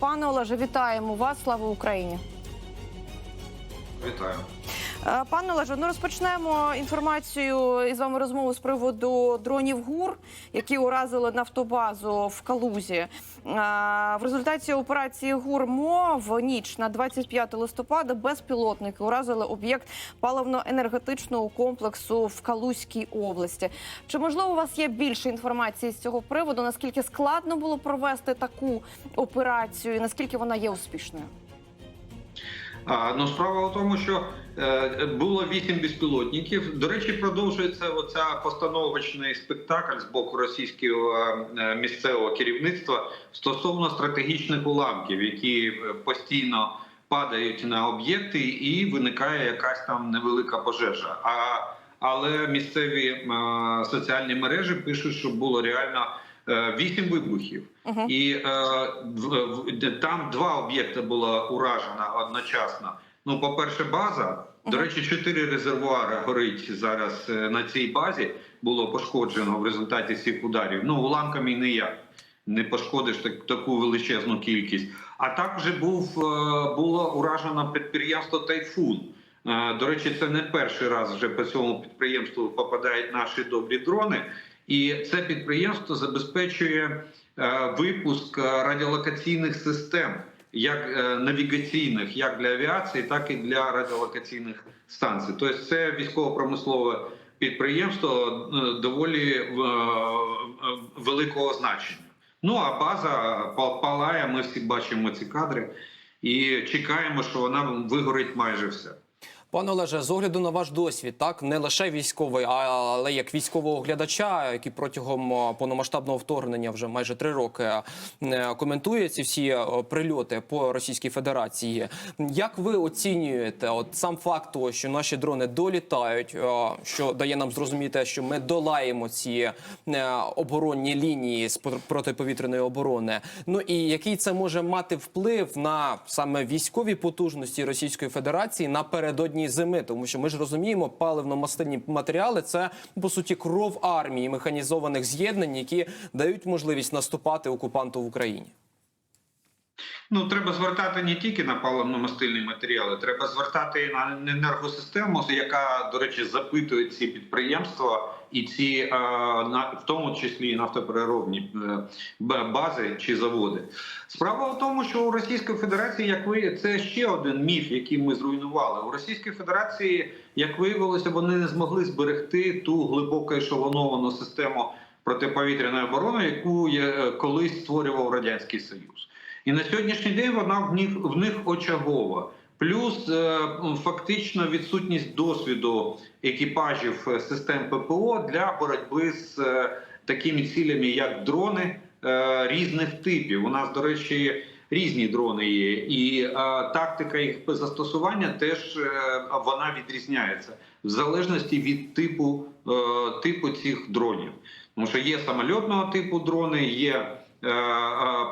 Пане Олеже, вітаємо вас. Слава Україні. Вітаю. Е, Пане Олеже, ну розпочнемо інформацію із вами розмову з приводу дронів ГУР, які уразили нафтобазу в Калузі. Е, В результаті операції ГУР-МО в ніч на 25 листопада безпілотники уразили об'єкт паливно-енергетичного комплексу в Калузькій області. Чи можливо у вас є більше інформації з цього приводу? Наскільки складно було провести таку операцію, і наскільки вона є успішною? Ну, справа в тому, що е, було вісім безпілотників. До речі, продовжується оця постановочний спектакль з боку російського е, місцевого керівництва стосовно стратегічних уламків, які е, постійно падають на об'єкти, і виникає якась там невелика пожежа. А але місцеві соціальні мережі пишуть, що було реально вісім вибухів. Угу. І е, в, в, там два об'єкти було уражено одночасно. Ну, по-перше, база. До речі, чотири резервуари горить зараз е, на цій базі. Було пошкоджено в результаті цих ударів. Ну, уламками ніяк не пошкодиш так, таку величезну кількість. А також був е, було уражено підприємство Тайфун. Е, До речі, це не перший раз вже по цьому підприємству попадають наші добрі дрони. І це підприємство забезпечує е, випуск е, радіолокаційних систем, як е, навігаційних, як для авіації, так і для радіолокаційних станцій. Тобто це військово-промислове підприємство доволі великого значення. Ну а база палає. Ми всі бачимо ці кадри і чекаємо, що вона вигорить майже все. Пане Олеже, з огляду на ваш досвід, так не лише військовий, але як військового глядача, який протягом повномасштабного вторгнення вже майже три роки е, коментує ці всі е, прильоти по Російській Федерації. Як ви оцінюєте от сам факт того, що наші дрони долітають, е, що дає нам зрозуміти, що ми долаємо ці оборонні лінії з пр- протиповітряної оборони? Ну і який це може мати вплив на саме військові потужності Російської Федерації напередодні зими, тому що ми ж розуміємо, паливно-мастильні матеріали це по суті кров армії механізованих з'єднань, які дають можливість наступати окупанту в Україні. Ну, треба звертати не тільки на паливно-мастильні матеріали, треба звертати і на енергосистему, яка, до речі, запитує ці підприємства і ці, е, на- в тому числі і е, бази чи заводи. Справа в тому, що у Російської Федерації, як ви це ще один міф, який ми зруйнували. У Російській Федерації, як виявилося, вони не змогли зберегти ту глибоко ешелоновану систему протиповітряної оборони, яку е, колись створював радянський Союз. І на сьогоднішній день вона в них в них очагова. Плюс е, фактично відсутність досвіду екіпажів е, систем ППО для боротьби з е, такими цілями, як дрони різних типів. У нас, до речі, різні дрони є, і тактика їх застосування теж вона відрізняється в залежності від типу, типу цих дронів. Тому що є самольотного типу дрони, є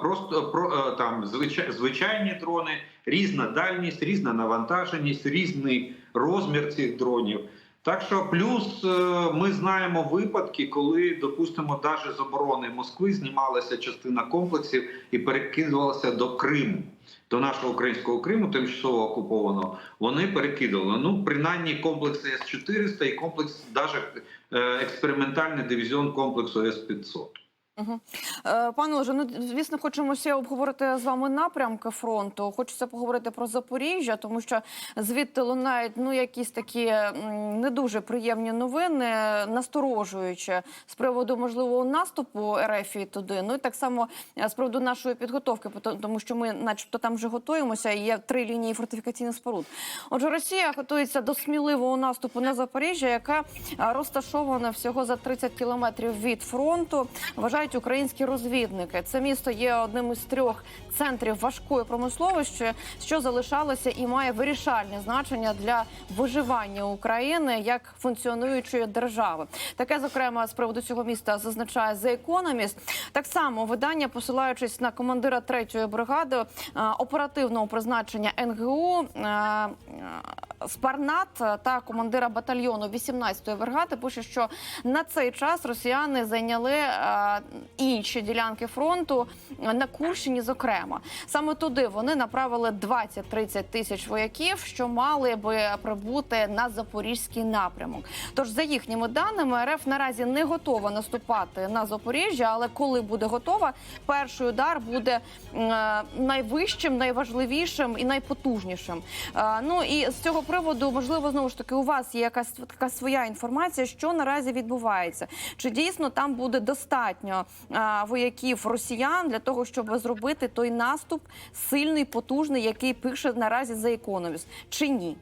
просто про там звичай- звичайні дрони, різна дальність, різна навантаженість, різний розмір цих дронів. Так що, плюс е, ми знаємо випадки, коли, допустимо, навіть з оборони Москви знімалася частина комплексів і перекидувалася до Криму, до нашого українського Криму, тимчасово окупованого. Вони перекидували. Ну, принаймні, комплекси С-400 і комплекс, навіть експериментальний дивізіон комплексу С-500. Угу. Пане Олеже, ну звісно, хочемо ще обговорити з вами напрямки фронту. Хочеться поговорити про Запоріжжя, тому що звідти лунають ну якісь такі не дуже приємні новини, насторожуючи з приводу можливого наступу РФ туди. Ну і так само е, з приводу нашої підготовки, тому що ми, начебто, там вже готуємося. і Є три лінії фортифікаційних споруд. Отже, Росія готується до сміливого наступу на Запоріжжя, яка е, розташована всього за 30 кілометрів від фронту. Вважають українські розвідники. Це місто є одним із трьох центрів важкої промисловості, що залишалося і має вирішальне значення для виживання України як функціонуючої держави. Таке, зокрема, з приводу цього міста зазначає The Economist. Так само видання, посилаючись на командира третьої бригади е, оперативного призначення НГУ. Спарнат та командира батальйону 18-ї бригади пише, що на цей час росіяни зайняли е, інші ділянки фронту на Курщині. Зокрема, саме туди вони направили 20-30 тисяч вояків, що мали би прибути на запорізький напрямок. Тож, за їхніми даними, РФ наразі не готова наступати на Запоріжжя, але коли буде готова, перший удар буде е, найвищим, найважливішим і найпотужнішим. Е, ну і з цього приводу, можливо, знову ж таки, у вас є якась така своя інформація, що наразі відбувається. Чи дійсно там буде достатньо а, вояків росіян для того, щоб зробити той наступ сильний, потужний, який пише наразі за економіст, чи ні?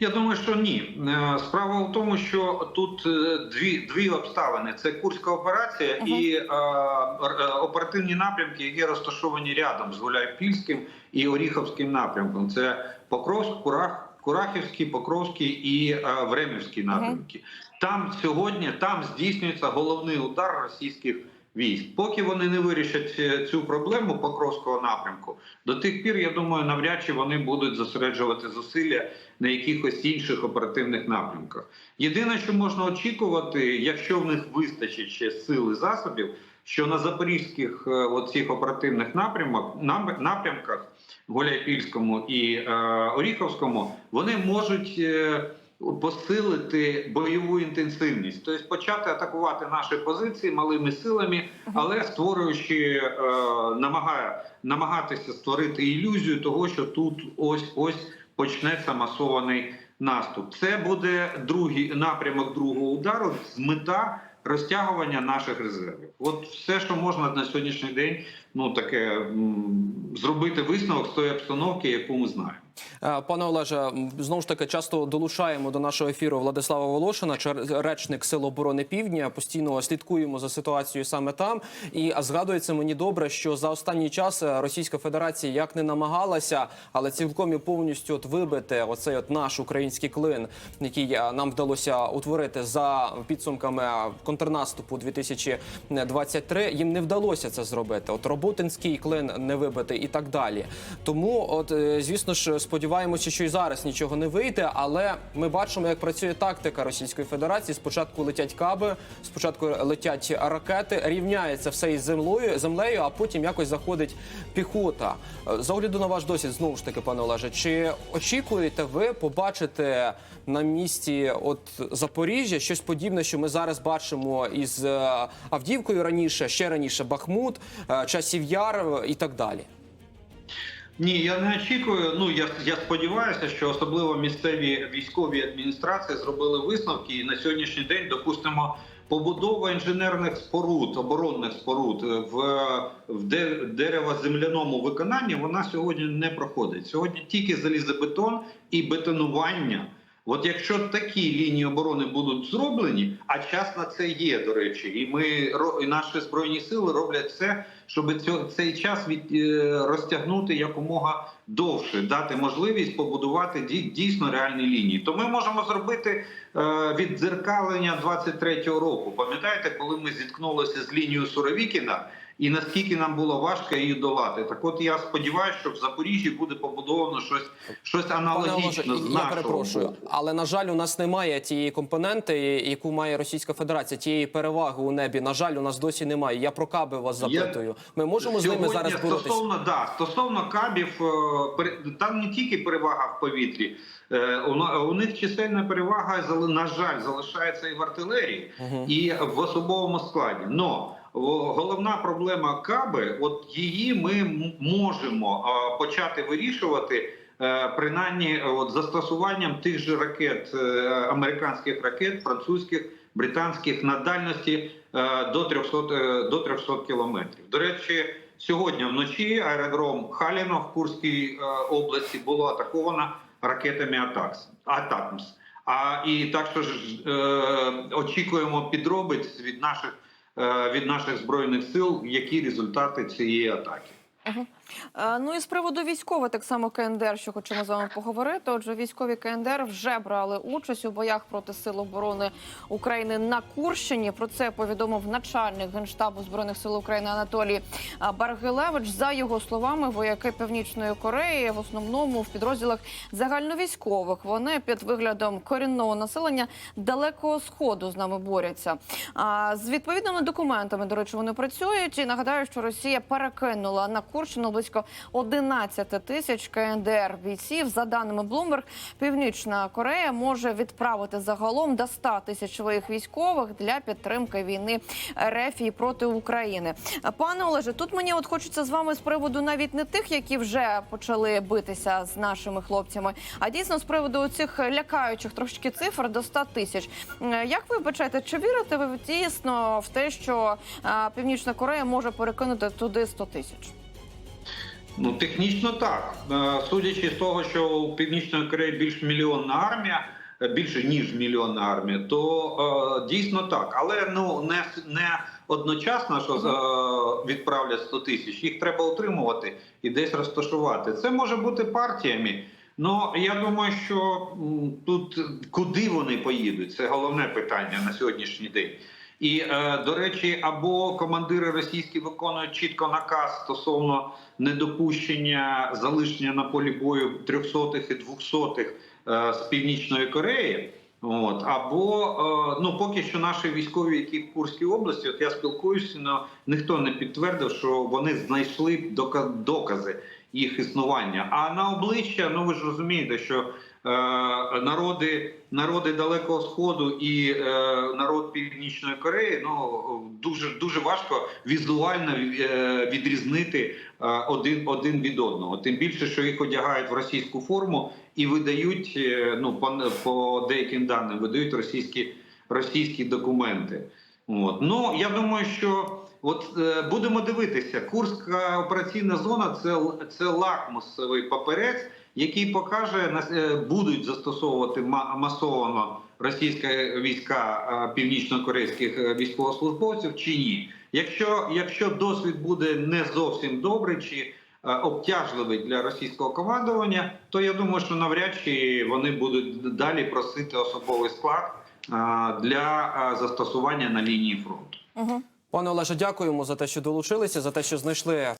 Я думаю, що ні. Е, Справа в тому, що тут е, дві дві обставини: це Курська операція Мгм. і е, е, оперативні напрямки, які розташовані рядом з Гуляйпільським і Оріховським напрямком. Це Покровськ, Курах, Курахівський, Покровський і е, Времівський напрямки. Там сьогодні там здійснюється головний удар російських військ. Поки вони не вирішать е, цю проблему Покровського напрямку, до тих пір я думаю, навряд чи вони будуть зосереджувати зусилля на якихось інших оперативних напрямках. Єдине, що можна очікувати, якщо в них вистачить ще сил і засобів, що на запорізьких е, оцих оперативних напрямок напрямках Гуляйпільському і е, Оріховському вони можуть. е, Посилити бойову інтенсивність, тобто почати атакувати наші позиції малими силами, але створюючи, е, намагає намагатися створити ілюзію того, що тут ось ось почнеться масований наступ. Це буде другий напрямок другого удару з мета розтягування наших резервів. От все, що можна на сьогоднішній день, ну таке зробити висновок з тої обстановки, яку ми знаємо. Е, Пане Олеже, знову ж таки часто долучаємо до нашого ефіру Владислава Волошина, речник Сил оборони Півдня. Постійно слідкуємо за ситуацією саме там. І згадується мені добре, що за останній час е, Російська Федерація як не намагалася, але цілком і повністю от вибити оцей от наш український клин, який е, нам вдалося утворити за підсумками контрнаступу 2023, Їм не вдалося це зробити. От Роботинський клин не вибити і так далі. Тому, от звісно ж, сподіваємося, що і зараз нічого не вийде. Але ми бачимо, як працює тактика Російської Федерації. Спочатку летять каби, спочатку летять ракети, рівняється все із землею, землею, а потім якось заходить піхота. З огляду на ваш досвід, знову ж таки, пане Олеже, чи очікуєте ви побачити на місці от Запоріжжя щось подібне, що ми зараз бачимо із е, Авдіївкою раніше, ще раніше Бахмут, е, Часів Яр і так далі? Ні, я не очікую. Ну я я сподіваюся, що особливо місцеві військові адміністрації зробили висновки, і на сьогоднішній день, допустимо, побудова інженерних споруд, оборонних споруд в, в де- дерево-земляному виконанні вона сьогодні не проходить. Сьогодні тільки залізобетон і бетонування. От якщо такі лінії оборони будуть зроблені, а час на це є, до речі, і ми і наші збройні сили роблять все, щоб цей час від е, розтягнути якомога довше, дати можливість побудувати дій- дійсно реальні лінії. То ми можемо зробити е, віддзеркалення 23-го року. Пам'ятаєте, коли ми зіткнулися з лінією Суровікіна? І наскільки нам було важко її долати, так от я сподіваюся, що в Запоріжжі буде побудовано щось, щось Пане Олеже, з я перепрошую, боку. але на жаль, у нас немає тієї компоненти, яку має Російська Федерація, тієї переваги у небі. На жаль, у нас досі немає. Я про каби вас запитую. Ми можемо з ними зараз боротися? Стосовно, да, стосовно кабів, е, там не тільки перевага в повітрі, е, у, них чисельна перевага, на жаль, залишається і в артилерії, і в особовому складі. Но головна проблема каби, от її ми можемо почати вирішувати. е, Принаймні, от застосуванням тих же ракет, е, американських ракет, французьких, британських на дальності е, до 300, е, до 300 кілометрів. До речі, сьогодні вночі аеродром Халіно в Курській області було атаковано ракетами Атакс. Атакмс. А і так що ж е, очікуємо підробиць від наших від наших збройних сил, які результати цієї атаки. Е, Ну і з приводу військових, так само КНДР, що хочемо з вами поговорити. Отже, військові КНДР вже брали участь у боях проти сил оборони України на Курщині. Про це повідомив начальник генштабу збройних сил України Анатолій Баргилевич. За його словами, вояки Північної Кореї в основному в підрозділах загальновійськових. Вони під виглядом корінного населення далекого сходу з нами борються. А з відповідними документами, до речі, вони працюють. І нагадаю, що Росія перекинула на Курщину близько 11 тисяч КНДР бійців. За даними Bloomberg, Північна Корея може відправити загалом до 100 тисяч своїх військових для підтримки війни РФ і проти України. Пане Олеже, тут мені от хочеться з вами з приводу навіть не тих, які вже почали битися з нашими хлопцями, а дійсно з приводу цих лякаючих трошки цифр до 100 тисяч. Як ви бачаєте, чи вірите ви дійсно в те, що е, Північна Корея може перекинути туди 100 тисяч? Ну, технічно так. Е, Судячи з того, що у Північної Кореї більш мільйонна армія, е, більше ніж мільйонна армія, то е, дійсно так. Але ну не, не одночасно, що е, відправлять 100 тисяч, їх треба утримувати і десь розташувати. Це може бути партіями. Ну я думаю, що тут куди вони поїдуть, це головне питання на сьогоднішній день. І е, до речі, або командири російські виконують чітко наказ стосовно недопущення залишення на полі бою трьохсотих і двохсотих е, з північної Кореї. От або е, ну поки що наші військові, які в Курській області, от я спілкуюся, но ніхто не підтвердив, що вони знайшли дока- докази їх існування. А на обличчя, ну ви ж розумієте, що народи, народи Далекого Сходу і е, народ Північної Кореї ну дуже дуже важко візуально е, відрізнити е, один, один від одного. Тим більше, що їх одягають в російську форму і видають е, ну по, по деяким даним, видають російські російські документи. От ну я думаю, що от е, будемо дивитися, Курська операційна зона це, це лакмусовий паперець, який покаже е, будуть застосовувати ма- масово російські війська е, північно-корейських е, військовослужбовців чи ні. Якщо, якщо досвід буде не зовсім добрий чи е, обтяжливий для російського командування, то я думаю, що навряд чи вони будуть далі просити особовий склад е, для е, застосування на лінії фронту. Угу. Пане Олеже, дякуємо за те, що долучилися, за те, що знайшли